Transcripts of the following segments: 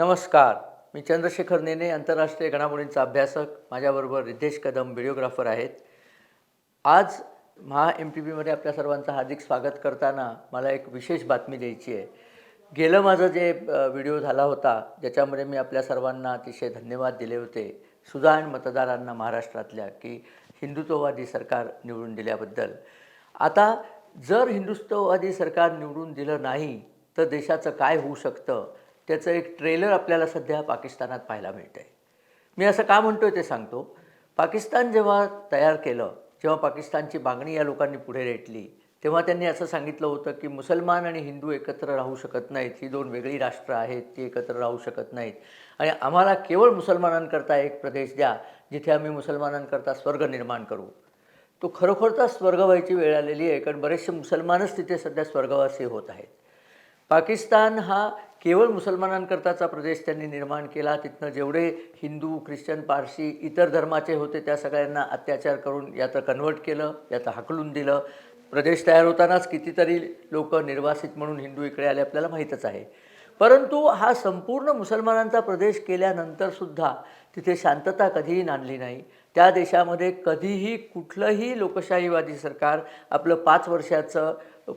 नमस्कार. मी चंद्रशेखर नेने आंतरराष्ट्रीय घडामोडींचा अभ्यासक. माझ्याबरोबर रितेश कदम व्हिडिओग्राफर आहेत. आज महा एम टी बीमध्ये आपल्या सर्वांचं हार्दिक स्वागत करताना मला एक विशेष बातमी द्यायची आहे. गेलं माझं जे व्हिडिओ झाला होता ज्याच्यामध्ये मी आपल्या सर्वांना अतिशय धन्यवाद दिले होते. सुजाण मतदारांना महाराष्ट्रातल्या की हिंदुत्ववादी सरकार निवडून दिल्याबद्दल. आता जर हिंदुत्ववादी सरकार निवडून दिलं नाही तर देशाचं काय होऊ शकतं? त्याचं एक ट्रेलर आपल्याला सध्या पाकिस्तानात पाहायला मिळतं आहे मी असं का म्हणतो आहे ते सांगतो. पाकिस्तान जेव्हा तयार केलं जेव्हा पाकिस्तानची मागणी या लोकांनी पुढे रेटली तेव्हा त्यांनी असं सांगितलं होतं की मुसलमान आणि हिंदू एकत्र राहू शकत नाहीत. ही दोन वेगळी राष्ट्र आहेत ती एकत्र राहू शकत नाहीत. आणि आम्हाला केवळ मुसलमानांकरता एक प्रदेश द्या जिथे आम्ही मुसलमानांकरता स्वर्ग निर्माण करू. तो खरोखरचा स्वर्ग व्हायची वेळ आलेली आहे कारण बरेचसे मुसलमानच तिथे सध्या स्वर्गवासी होत आहेत. पाकिस्तान हा केवळ मुसलमानांकरताचा प्रदेश त्यांनी निर्माण केला. तिथनं जेवढे हिंदू ख्रिश्चन पारशी इतर धर्माचे होते त्या सगळ्यांना अत्याचार करून याचं कन्वर्ट केलं याचं हाकलून दिलं. प्रदेश तयार होतानाच कितीतरी लोक निर्वासित म्हणून हिंदू इकडे आले आपल्याला माहीतच आहे. परंतु हा संपूर्ण मुसलमानांचा प्रदेश केल्यानंतरसुद्धा तिथे शांतता कधीही नांदली नाही. त्या देशामध्ये कधीही कुठलंही लोकशाहीवादी सरकार आपलं पाच वर्षाचं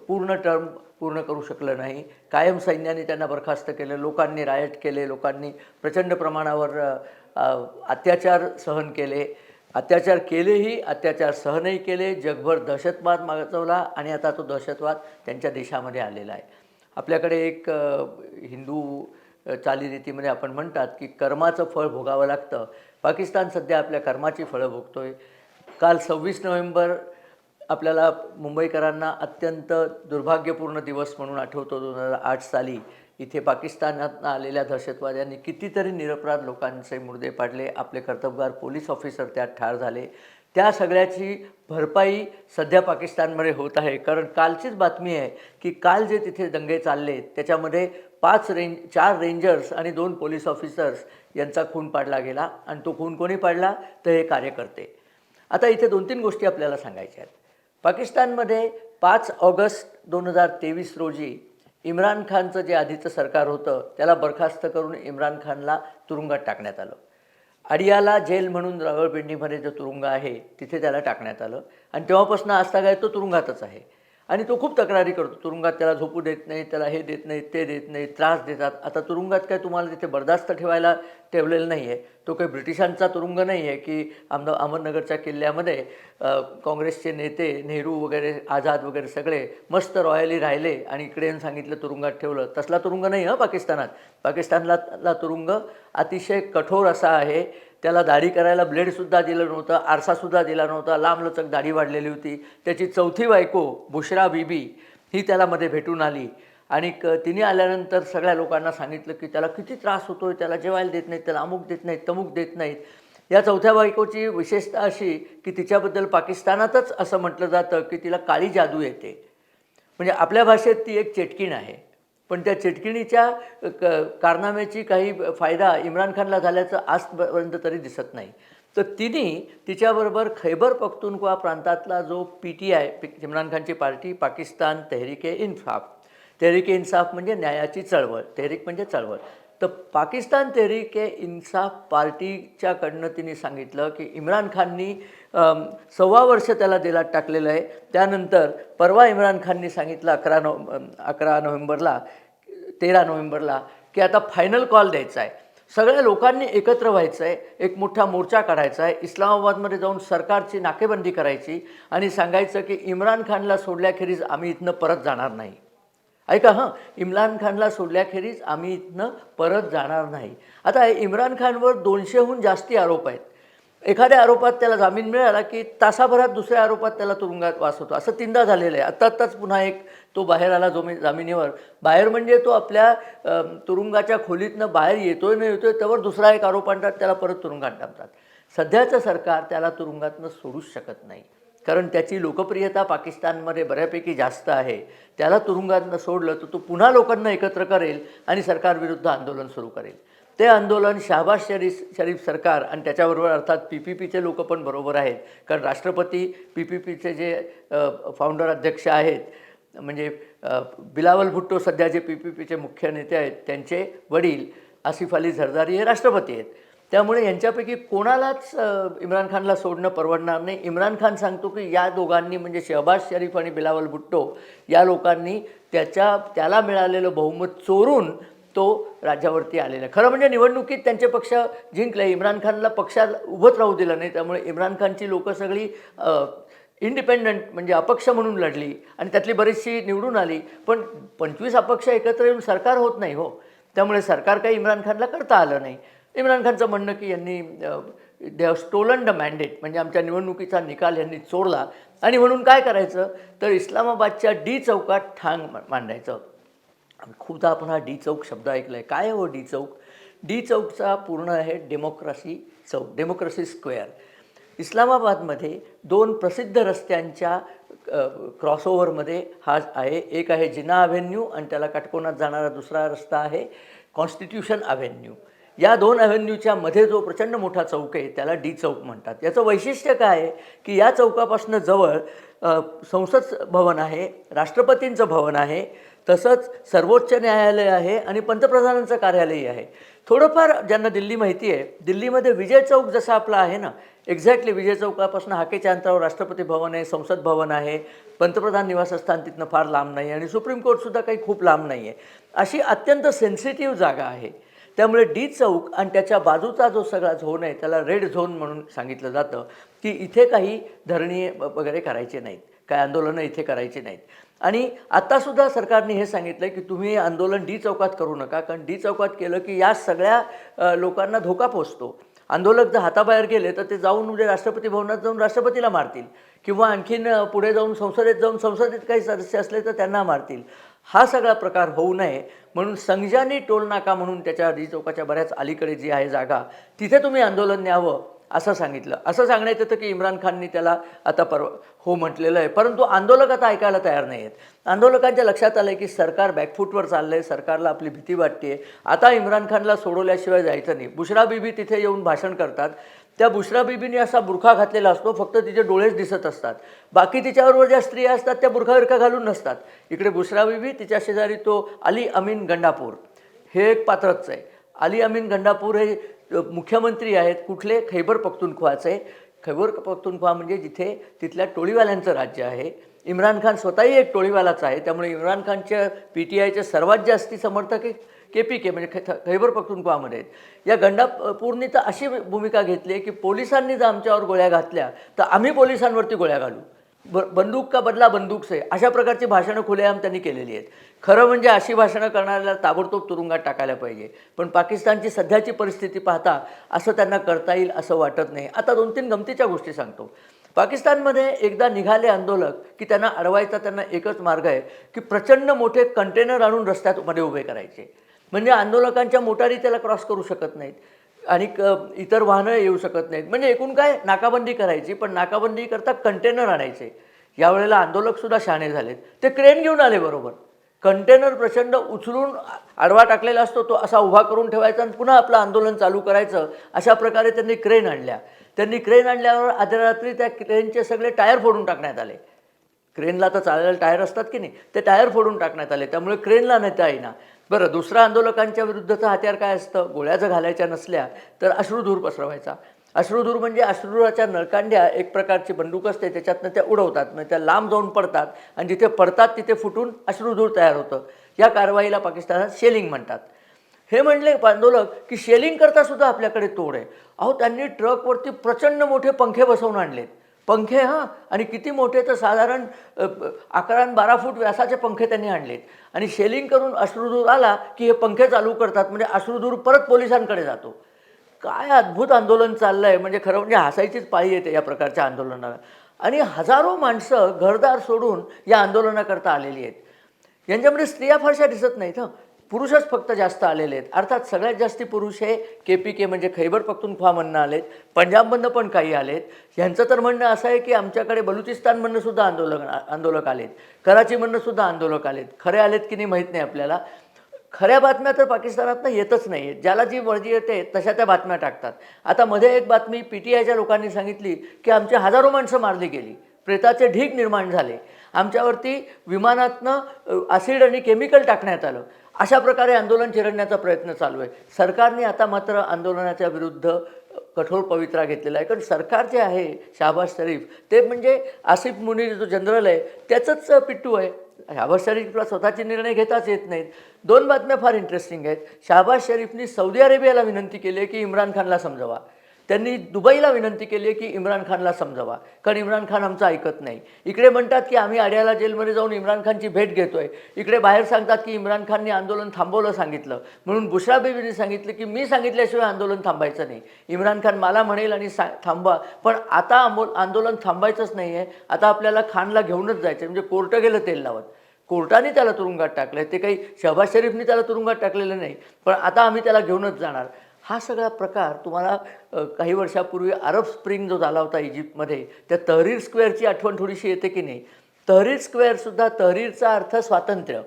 पूर्ण टर्म पूर्ण करू शकलं नाही. कायम सैन्याने त्यांना बरखास्त केलं लोकांनी रायट केले लोकांनी प्रचंड प्रमाणावर अत्याचार सहन केले. अत्याचार केलेही अत्याचार सहनही केले. जगभर दहशतवाद मागवला आणि आता तो दहशतवाद त्यांच्या देशामध्ये आलेला आहे. आपल्याकडे एक हिंदू चालीरीतीमध्ये आपण म्हणतात की कर्माचं फळ भोगावं लागतं. पाकिस्तान सध्या आपल्या कर्माची फळं भोगतो आहे काल सव्वीस नोव्हेंबर आपल्याला मुंबईकरांना अत्यंत दुर्भाग्यपूर्ण दिवस म्हणून आठवतो दोन हजार आठ साली. इथे पाकिस्तानात आलेल्या दहशतवाद्यांनी कितीतरी निरपराध लोकांचे मुर्दे पाडले. आपले कर्तबगार पोलीस ऑफिसर त्यात ठार झाले. त्या सगळ्याची भरपाई सध्या पाकिस्तानमध्ये होत आहे. कारण कालचीच बातमी आहे की काल जे तिथे दंगे चालले त्याच्यामध्ये पाच रेंज चार रेंजर्स आणि दोन पोलीस ऑफिसर्स यांचा खून पाडला गेला. आणि तो खून कोणी पाडला? तर हे कार्यकर्ते. आता इथे दोन तीन गोष्टी आपल्याला सांगायच्या आहेत. पाकिस्तानमध्ये पाच ऑगस्ट दोन हजार तेवीस रोजी इम्रान खानचं जे आधीचं सरकार होतं त्याला बरखास्त करून इम्रान खानला तुरुंगात टाकण्यात आलं. अडियाला जेल म्हणून रावळपिंडीमध्ये जो तुरुंग आहे तिथे त्याला टाकण्यात आलं. आणि तेव्हापासून आजतागाय तो तुरुंगातच आहे. आणि तो खूप तक्रारी करतो तुरुंगात त्याला झोपू देत नाही त्याला हे देत नाही ते देत नाही त्रास देतात. आता तुरुंगात काय तुम्हाला तिथे बर्दास्त ठेवायला ठेवलेलं नाही आहे तो काही ब्रिटिशांचा तुरुंग नाही आहे की आमद अहमदनगरच्या किल्ल्यामध्ये काँग्रेसचे नेते नेहरू वगैरे आझाद वगैरे सगळे मस्त रॉयली राहिले आणि इकडे येऊन सांगितलं तुरुंगात ठेवलं. तसला तुरुंग नाही हं पाकिस्तानात. पाकिस्तानला तुरुंग अतिशय कठोर असा आहे. त्याला दाढी करायला ब्लेडसुद्धा दिलं नव्हतं आरसासुद्धा दिला नव्हता लांबलचक दाढी वाढलेली होती. त्याची चौथी बायको बुशरा बीबी ही त्याला मध्ये भेटून आली. आणि क तिने आल्यानंतर सगळ्या लोकांना सांगितलं की त्याला किती त्रास होतो आहे त्याला जेवायला देत नाहीत त्याला अमुक देत नाहीत तमुक देत नाहीत. या चौथ्या बायकोची विशेषता अशी की तिच्याबद्दल पाकिस्तानातच असं म्हटलं जातं की तिला काळी जादू येते. म्हणजे आपल्या भाषेत ती एक चेटकीण आहे. पण त्या चिटकिणीच्या क कारनाम्याची काही फायदा इम्रान खानला झाल्याचं आजपर्यंत तरी दिसत नाही. तर तिने तिच्याबरोबर खैबर पख्तूनख्वा प्रांतातला जो पी टी आय इम्रान खानची पार्टी पाकिस्तान तेहरिके इन्साफ. तेहरीक इन्साफ म्हणजे न्यायाची चळवळ तेहरिक म्हणजे चळवळ. तर पाकिस्तान तेहरीक ए इन्साफ पार्टीच्याकडनं तिने सांगितलं की इम्रान खाननी सव्वा वर्ष त्याला जेलात टाकलेलं आहे. त्यानंतर परवा इम्रान खाननी सांगितलं अकरा नव अकरा नोव्हेंबरला तेरा नोव्हेंबरला की आता फायनल कॉल द्यायचा आहे. सगळ्या लोकांनी एकत्र व्हायचं आहे. एक मोठा मोर्चा काढायचा आहे. इस्लामाबादमध्ये जाऊन सरकारची नाकेबंदी करायची आणि सांगायचं की इम्रान खानला सोडल्याखेरीज आम्ही इथनं परत जाणार नाही. ऐका हां. इम्रान खानला सोडल्याखेरीज आम्ही इथनं परत जाणार नाही. आता इम्रान खानवर दोनशेहून जास्ती आरोप आहेत. एखाद्या आरोपात त्याला जामीन मिळाला की तासाभरात दुसऱ्या आरोपात त्याला तुरुंगात वास होतो. असं तीनदा झालेलं आहे. आत्ता आत्ताच पुन्हा एक तो बाहेर आला जोमी जामिनीवर. बाहेर म्हणजे तो आपल्या तुरुंगाच्या खोलीतनं बाहेर येतोय न येतोय त्यावर दुसरा एक आरोप आणतात त्याला परत तुरुंगात टाकतात. सध्याचं सरकार त्याला तुरुंगातनं सोडूच शकत नाही. कारण त्याची लोकप्रियता पाकिस्तानमध्ये बऱ्यापैकी जास्त आहे. त्याला तुरुंगातनं सोडलं तर तो पुन्हा लोकांना एकत्र करेल आणि सरकारविरुद्ध आंदोलन सुरू करेल. ते आंदोलन शहाबाज शरीफ शरीफ सरकार आणि त्याच्याबरोबर अर्थात पी पी पीचे लोक पण बरोबर आहेत. कारण राष्ट्रपती पी पी पीचे जे फाउंडर अध्यक्ष आहेत म्हणजे बिलावल भुट्टो सध्या जे पी पी पीचे मुख्य नेते आहेत त्यांचे वडील आसिफ अली झरदारी हे राष्ट्रपती आहेत. त्यामुळे यांच्यापैकी कोणालाच इम्रान खानला सोडणं परवडणार नाही. इम्रान खान सांगतो की या दोघांनी म्हणजे शहबाज शरीफ आणि बिलावल भुट्टो या लोकांनी त्याच्या त्याला मिळालेलं बहुमत चोरून तो राज्यावरती आलेला आहे. खरं म्हणजे निवडणुकीत त्यांचे पक्ष जिंकले इम्रान खानला पक्षात उभंच राहू दिलं नाही. त्यामुळे इम्रान खानची लोकं सगळी इंडिपेंडंट म्हणजे अपक्ष म्हणून लढली आणि त्यातली बरीचशी निवडून आली. पण पंचवीस अपक्ष एकत्र येऊन सरकार होत नाही हो. त्यामुळे सरकार काही इम्रान खानला करता आलं नाही. इम्रान खानचं म्हणणं की यांनी they have stolen the mandate म्हणजे आमच्या निवडणुकीचा निकाल यांनी चोरला आणि म्हणून काय करायचं? तर इस्लामाबादच्या डी चौकात ठांग मांडायचं. खूपदा आपण हा डी चौक शब्द ऐकला आहे काय हो डी चौक? डी चौकचा पूर्ण आहे डेमोक्रेसी चौक डेमोक्रेसी स्क्वेअर. इस्लामाबादमध्ये दोन प्रसिद्ध रस्त्यांच्या क्रॉसओव्हरमध्ये हा आहे एक आहे जिना अव्हेन्यू आणि त्याला काटकोनात जाणारा दुसरा रस्ता आहे कॉन्स्टिट्यूशन अव्हेन्यू या दोन अव्हेन्यूच्या मध्ये जो प्रचंड मोठा चौक आहे त्याला डी चौक म्हणतात. याचं वैशिष्ट्य काय आहे? की या चौकापासून जवळ संसद भवन आहे राष्ट्रपतींचं भवन आहे तसंच सर्वोच्च न्यायालय आहे आणि पंतप्रधानांचं कार्यालयही आहे. थोडंफार ज्यांना दिल्ली माहिती आहे दिल्लीमध्ये विजय चौक जसा आपला आहे ना एक्झॅक्टली विजय चौकापासून हाकेच्या अंतरावर राष्ट्रपती भवन आहे संसद भवन आहे पंतप्रधान निवासस्थान तिथनं फार लांब नाही आणि सुप्रीम कोर्टसुद्धा काही खूप लांब नाही आहे अशी अत्यंत सेन्सिटिव्ह जागा आहे. त्यामुळे डी चौक आणि त्याच्या बाजूचा जो सगळा झोन आहे त्याला रेड झोन म्हणून सांगितलं जातं की इथे काही धरणी वगैरे करायचे नाहीत. काय आंदोलनं इथे करायची नाहीत. आणि आत्तासुद्धा सरकारने हे सांगितलं की तुम्ही हे आंदोलन डी चौकात करू नका कारण डी चौकात केलं की या सगळ्या लोकांना धोका पोचतो. आंदोलक जर हाताबाहेर गेले तर ते जाऊन म्हणजे राष्ट्रपती भवनात जाऊन राष्ट्रपतीला मारतील. किंवा आणखीन पुढे जाऊन संसदेत जाऊन संसदेत काही सदस्य असले तर त्यांना मारतील. हा सगळा प्रकार होऊ नये म्हणून संजानी टोल नाका म्हणून त्याच्या डी चौकाच्या बऱ्याच अलीकडे जी आहे जागा तिथे तुम्ही आंदोलन न्यावं. असं सांगितलं. असं सांगण्यात येतं की इम्रान खाननी त्याला आता परवा हो म्हटलेलं आहे. परंतु आंदोलक आता ऐकायला तयार नाही आहेत आंदोलकांच्या लक्षात आलं आहे की सरकार बॅकफूटवर चाललं आहे सरकारला आपली भीती वाटते आता इम्रान खानला सोडवल्याशिवाय जायचं नाही. बुशरा बीबी तिथे येऊन भाषण करतात. त्या बुशरा बीबीने असा बुरखा घातलेला असतो फक्त तिचे डोळेच दिसत असतात. बाकी तिच्याबरोबर ज्या स्त्रिया असतात त्या बुरखा बिरखा घालून नसतात. इकडे बुशरा बीबी तिच्या शेजारी तो अली अमीन गंडापूर. हे एक पात्रच आहे. अली अमीन गंडापूर हे मुख्यमंत्री आहेत कुठले? खैबर पख्तुनख्वाचे. खैबर पख्तुनख्वा म्हणजे जिथे तिथल्या टोळीवाल्यांचं राज्य आहे. इम्रान खान स्वतःही एक टोळीवालाच आहे. त्यामुळे इम्रान खानच्या पी टी आयचे सर्वात जास्ती समर्थक के पी के म्हणजे ख खैबर पख्तुनख्वामध्ये आहेत. या गंडापूरनी तर अशी भूमिका घेतली आहे की पोलिसांनी जर आमच्यावर गोळ्या घातल्या तर आम्ही पोलिसांवरती गोळ्या घालू. ब बंदूक का बदला बंदूक से अशा प्रकारची भाषणं खुलेआम त्यांनी केलेली आहेत. खरं म्हणजे अशी भाषणं करणाऱ्याला ताबडतोब तुरुंगात टाकायला पाहिजे. पण पाकिस्तानची सध्याची परिस्थिती पाहता असं त्यांना करता येईल असं वाटत नाही. आता दोन तीन गमतीच्या गोष्टी सांगतो. पाकिस्तानमध्ये एकदा निघाले आंदोलक की त्यांना अडवायचा त्यांना एकच मार्ग आहे की प्रचंड मोठे कंटेनर आणून रस्त्यात मध्ये उभे करायचे. म्हणजे आंदोलकांच्या मोटारी त्याला क्रॉस करू शकत नाहीत. आणि क इतर वाहनं येऊ शकत नाहीत. म्हणजे एकूण काय नाकाबंदी करायची पण नाकाबंदी करता कंटेनर आणायचे. यावेळेला आंदोलकसुद्धा शहाणे झालेत. ते क्रेन घेऊन आले बरोबर. कंटेनर प्रचंड उचलून आडवा टाकलेला असतो तो असा उभा करून ठेवायचा आणि पुन्हा आपलं आंदोलन चालू करायचं. अशा प्रकारे त्यांनी क्रेन आणल्या. त्यांनी क्रेन आणल्यावर आधी रात्री त्या क्रेनचे सगळे टायर फोडून टाकण्यात आले. क्रेनला तर चालायला टायर असतात की नाही? ते टायर फोडून टाकण्यात आले. त्यामुळे क्रेनला नेता येईना बरं दुसरं आंदोलकांच्या विरुद्धचं हत्यार काय असतं? गोळ्या जर घालायच्या नसल्या तर अश्रुधूर पसरवायचा. अश्रुधूर म्हणजे अश्रुधुराच्या नळकांड्या एक प्रकारची बंदूक असते त्याच्यातनं त्या उडवतात म्हणजे त्या लांब जाऊन पडतात आणि जिथे पडतात तिथे फुटून अश्रुधूर तयार होतं. या कारवाईला पाकिस्तानात शेलिंग म्हणतात. हे म्हणले आंदोलक की शेलिंग करता सुद्धा आपल्याकडे तोड आहे. अहो त्यांनी ट्रकवरती प्रचंड मोठे पंखे बसवून आणलेत. पंखे हां. आणि किती मोठे तर साधारण अकरा आणि बारा फूट व्यासाचे पंखे त्यांनी आणलेत. आणि शेलिंग करून अश्रुधूर आला की हे पंखे चालू करतात म्हणजे अश्रुधूर परत पोलिसांकडे जातो. काय अद्भुत आंदोलन चाललं आहे म्हणजे खरं म्हणजे हसायचीच पाळी येते या प्रकारच्या आंदोलनाला. आणि हजारो माणसं घरदार सोडून या आंदोलनाकरता आलेली आहेत. यांच्यामध्ये स्त्रिया फारशा दिसत नाहीत हं. पुरुषच फक्त जास्त आलेले आहेत. अर्थात सगळ्यात जास्ती पुरुष हे के पी के म्हणजे खैबर पख्तूनख्वा म्हणणं आलेत. पंजाबमधनं पण काही आलेत. ह्यांचं तर म्हणणं असं आहे की आमच्याकडे बलुचिस्तानमधनं सुद्धा आंदोलक आंदोलक आलेत. कराचीमधनं सुद्धा आंदोलक आलेत. खरे आलेत की नाही माहीत नाही आपल्याला. खऱ्या बातम्या तर पाकिस्तानातनं येतच नाही आहेत ज्याला जी मर्जी येते तशा त्या बातम्या टाकतात. आता मध्ये एक बातमी पी टी आयच्या लोकांनी सांगितली की आमची हजारो माणसं मारली गेली. प्रेताचे ढीग निर्माण झाले. आमच्यावरती विमानातनं ॲसिड आणि केमिकल टाकण्यात आलं. अशा प्रकारे आंदोलन चिरडण्याचा प्रयत्न चालू आहे. सरकारने आता मात्र आंदोलनाच्या विरुद्ध कठोर पवित्रा घेतलेला आहे. कारण सरकार जे आहे शहाबाज शरीफ ते म्हणजे आसिफ मुनीर जो जनरल आहे त्याचंच पिट्टू आहे. शहाबाज शरीफला स्वतःचे निर्णय घेताच येत नाहीत. दोन बातम्या फार इंटरेस्टिंग आहेत. शहाबाज शरीफनी सौदी अरेबियाला विनंती केली आहे की इम्रान खानला समजवा. त्यांनी दुबईला विनंती केली आहे की इम्रान खानला समजावा. कारण इम्रान खान आमचं ऐकत नाही. इकडे म्हणतात की आम्ही आड्याला जेलमध्ये जाऊन इम्रान खानची भेट घेतोय. इकडे बाहेर सांगतात की इम्रान खानने आंदोलन थांबवलं सांगितलं. म्हणून बुशरा बीबीने सांगितलं की मी सांगितल्याशिवाय आंदोलन थांबायचं नाही. इम्रान खान मला म्हणेल आणि सा थांबवा. पण आता आंबो आंदोलन थांबायचंच नाही आहे आता आपल्याला खानला घेऊनच जायचं म्हणजे कोर्ट गेलं तेल लावत. कोर्टाने त्याला तुरुंगात टाकलं ते काही शहबाज शरीफने त्याला तुरुंगात टाकलेलं नाही. पण आता आम्ही त्याला घेऊनच जाणार. हा सगळा प्रकार तुम्हाला काही वर्षापूर्वी अरब स्प्रिंग जो झाला होता इजिप्तमध्ये त्या तहरीर स्क्वेअरची आठवण थोडीशी येते की नाही? तहरीर स्क्वेअरसुद्धा तहरीरचा अर्थ स्वातंत्र्य.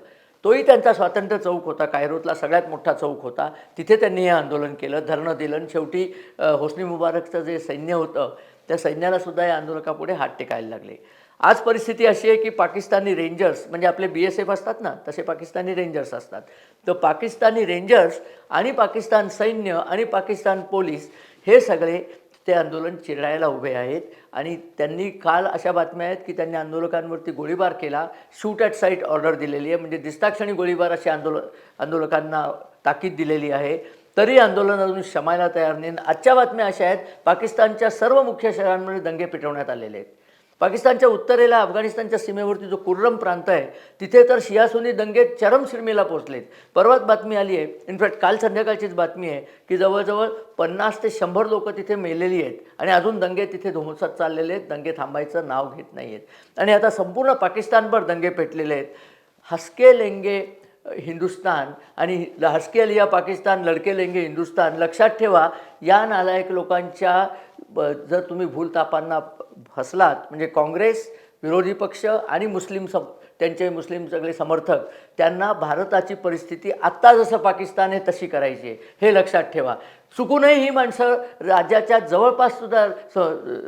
तोही त्यांचा स्वातंत्र्य चौक होता. कायरोतला सगळ्यात मोठा चौक होता. तिथे त्यांनी हे आंदोलन केलं धरणं दिलं. आणि शेवटी होस्नी मुबारकचं जे सैन्य होतं त्या सैन्यालासुद्धा या आंदोलकापुढे हात टेकायला लागले. आज परिस्थिती अशी आहे की पाकिस्तानी रेंजर्स म्हणजे आपले बी एस एफ असतात ना तसे पाकिस्तानी रेंजर्स असतात. तर पाकिस्तानी रेंजर्स आणि पाकिस्तान सैन्य आणि पाकिस्तान पोलीस हे सगळे ते आंदोलन चिरडायला उभे आहेत. आणि त्यांनी काल अशा बातम्या आहेत की त्यांनी आंदोलकांवरती गोळीबार केला. शूट ॲट साईट ऑर्डर दिलेली आहे. म्हणजे दिसताक्षणी गोळीबार अशी आंदोलन आंदोलकांना ताकीद दिलेली आहे. तरी आंदोलन अजून शमायला तयार नाही. आजच्या बातम्या अशा आहेत पाकिस्तानच्या सर्व मुख्य शहरांमध्ये दंगे पेटवण्यात आलेले आहेत. पाकिस्तानच्या उत्तरेला अफगाणिस्तानच्या सीमेवरती जो कुर्रम प्रांत आहे तिथे तर शियासुनी दंगे चरमशिरमेला पोहोचलेत. परवाच बातमी आली आहे इनफॅक्ट काल संध्याकाळचीच बातमी आहे की जवळजवळ पन्नास ते शंभर लोक तिथे मेलेली आहेत आणि अजून दंगे तिथे धुमसत चाललेले आहेत दंगे थांबायचं नाव घेत नाही आहेत. आणि आता संपूर्ण पाकिस्तानभर दंगे पेटलेले आहेत. हसके लेंगे हिंदुस्तान आणि हसके लिया पाकिस्तान लडके लेंगे हिंदुस्तान लक्षात ठेवा या नालायक लोकांच्या ब- जर तुम्ही भूलतापांना फसलात म्हणजे काँग्रेस विरोधी पक्ष आणि मुस्लिम सम त्यांचे मुस्लिम सगळे समर्थक त्यांना भारताची परिस्थिती आत्ता जसं पाकिस्तान आहे तशी करायची आहे. हे लक्षात ठेवा. चुकूनही ही माणसं राज्याच्या जवळपाससुद्धा स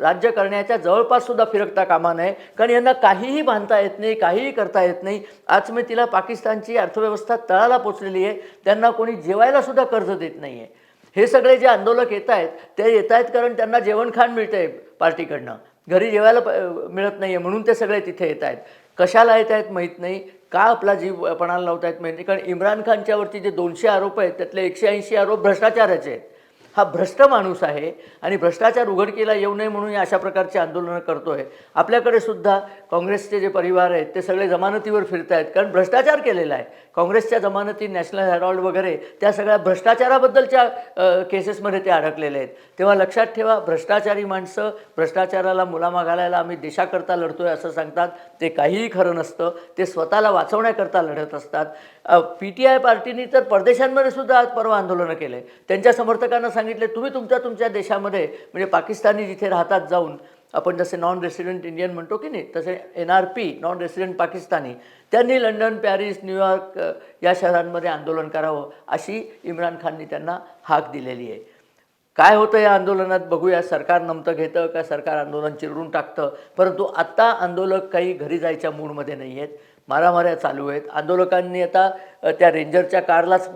राज्य करण्याच्या जवळपाससुद्धा फिरकता कामा नये. कारण यांना काहीही बांधता येत नाही काहीही करता येत नाही. आज मी तिला पाकिस्तानची अर्थव्यवस्था तळाला पोचलेली आहे. त्यांना कोणी जेवायलासुद्धा कर्ज देत नाही आहे हे सगळे जे आंदोलक येत आहेत ते येत आहेत कारण त्यांना जेवणखाण मिळतं आहे पार्टीकडनं. घरी जेवायला प मिळत नाही आहे म्हणून ते सगळे तिथे येत आहेत. कशाला येत आहेत माहीत नाही. का आपला जीव पणाला लावत आहेत माहीत नाही. कारण इम्रान खानच्यावरती जे दोनशे आरोप आहेत त्यातले एकशे ऐंशी आरोप भ्रष्टाचाराचे आहेत. हा भ्रष्ट माणूस आहे आणि भ्रष्टाचार उघडकीला येऊ नये म्हणून अशा प्रकारची आंदोलनं करतो आहे आपल्याकडे सुद्धा काँग्रेसचे जे परिवार आहेत ते सगळे जमानतीवर फिरत आहेत कारण भ्रष्टाचार केलेला आहे. काँग्रेसच्या जमानती नॅशनल हेरॉल्ड वगैरे त्या सगळ्या भ्रष्टाचाराबद्दलच्या केसेसमध्ये ते अडकलेले आहेत. तेव्हा लक्षात ठेवा भ्रष्टाचारी माणसं भ्रष्टाचाराला मुलामा घालायला आम्ही देशाकरता लढतो आहे असं सांगतात. ते काहीही खरं नसतं. ते स्वतःला वाचवण्याकरता लढत असतात. पी टी आय पार्टीनी तर परदेशांमध्ये सुद्धा आज परवा आंदोलनं केले. त्यांच्या समर्थकांना सांगितलं तुम्ही तुमच्या तुमच्या देशामध्ये म्हणजे पाकिस्तानी जिथे राहतात जाऊन आपण जसे नॉन रेसिडेंट इंडियन म्हणतो की नाही तसे N R P non resident Pakistani त्यांनी लंडन पॅरिस न्यूयॉर्क या शहरांमध्ये आंदोलन करावं अशी इम्रान खाननी त्यांना हाक दिलेली आहे. काय होतं या आंदोलनात? बघूया सरकार नमतं घेतं का? सरकार आंदोलन चिरडून टाकतं. परंतु आत्ता आंदोलक काही घरी जायच्या मूडमध्ये नाही आहेत. मारामाऱ्या चालू आहेत. आंदोलकांनी आता त्या रेंजरच्या कारलाच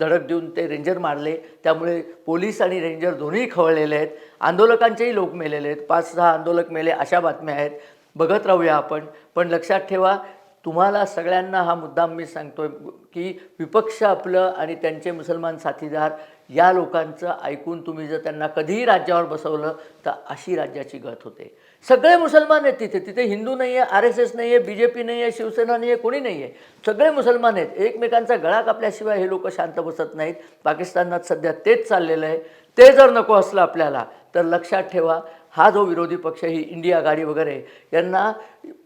धडक देऊन ते रेंजर मारले. त्यामुळे पोलीस आणि रेंजर दोन्ही खवळलेले आहेत. आंदोलकांचेही लोक मेलेले आहेत. पाच सहा आंदोलक मेले अशा बातम्या आहेत. बघत राहूया आपण. पण लक्षात ठेवा तुम्हाला सगळ्यांना हा मुद्दा मी सांगतोय की विपक्ष आपलं आणि त्यांचे मुसलमान साथीदार या लोकांचं ऐकून तुम्ही जर त्यांना कधीही राज्यावर बसवलं तर अशी राज्याची गत होते. सगळे मुसलमान आहेत तिथे. तिथे हिंदू नाही आहे आर एस एस नाही आहे बी जे पी नाही आहे शिवसेना नाही आहे कोणी नाही आहे सगळे मुसलमान आहेत. एकमेकांचा गळा कापल्याशिवाय हे लोक शांत बसत नाहीत. पाकिस्तानात सध्या तेच चाललेलं आहे. ते जर नको असलं आपल्याला तर लक्षात ठेवा हा जो विरोधी पक्ष ही इंडिया आघाडी वगैरे यांना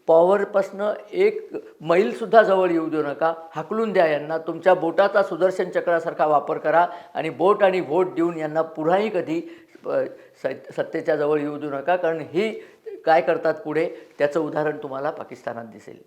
पॉवरपासनं एक मैलसुद्धा जवळ येऊ देऊ नका हाकलून द्या यांना तुमच्या बोटाचा सुदर्शन चक्रासारखा वापर करा आणि बोट आणि व्होट देऊन यांना पुन्हाही कधी स- सत्तेच्या जवळ येऊ देऊ नका कारण ही काय करतात पुढे त्याचं उदाहरण तुम्हाला पाकिस्तानात दिसेल.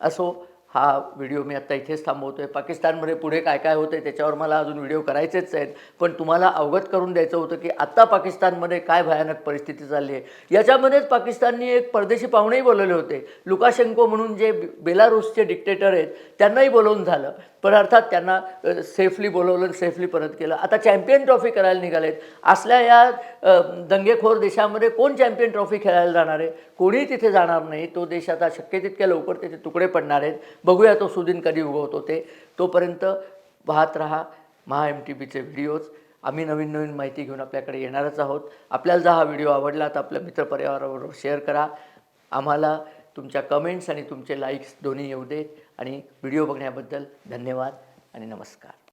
असो हा व्हिडिओ मी आत्ता इथेच थांबवतो आहे पाकिस्तानमध्ये पुढे काय काय होतं आहे त्याच्यावर मला अजून व्हिडिओ करायचेच आहेत. पण तुम्हाला अवगत करून द्यायचं होतं की आत्ता पाकिस्तानमध्ये काय भयानक परिस्थिती चालली आहे. याच्यामध्येच पाकिस्ताननी एक परदेशी पाहुणेही बोलवले होते. लुकाशेंको म्हणून जे बेलारूसचे डिक्टेटर आहेत त्यांनाही बोलवून झालं. पण अर्थात त्यांना सेफली बोलवलं सेफली परत केलं. आता चॅम्पियन ट्रॉफी करायला निघालेत. असल्या या दंगेखोर देशामध्ये कोण चॅम्पियन ट्रॉफी खेळायला जाणार आहे? कोणी तिथे जाणार नाही. तो देश आता शक्य तितक्या लवकर त्याचे तुकडे पडणार आहेत. बघूया तो सुदिन कधी उगवतो ते. तोपर्यंत पाहत राहा महा एम टी बीचे व्हिडिओज आम्ही नवीन नवीन माहिती घेऊन आपल्याकडे येणारच आहोत. आपल्याला जर हा व्हिडिओ आवडला तर आपल्या मित्रपरिवाराबरोबर शेअर करा. आम्हाला तुमच्या कमेंट्स आणि तुमचे लाईक्स दोन्ही येऊ देत. आणि व्हिडिओ बघण्याबद्दल धन्यवाद आणि नमस्कार.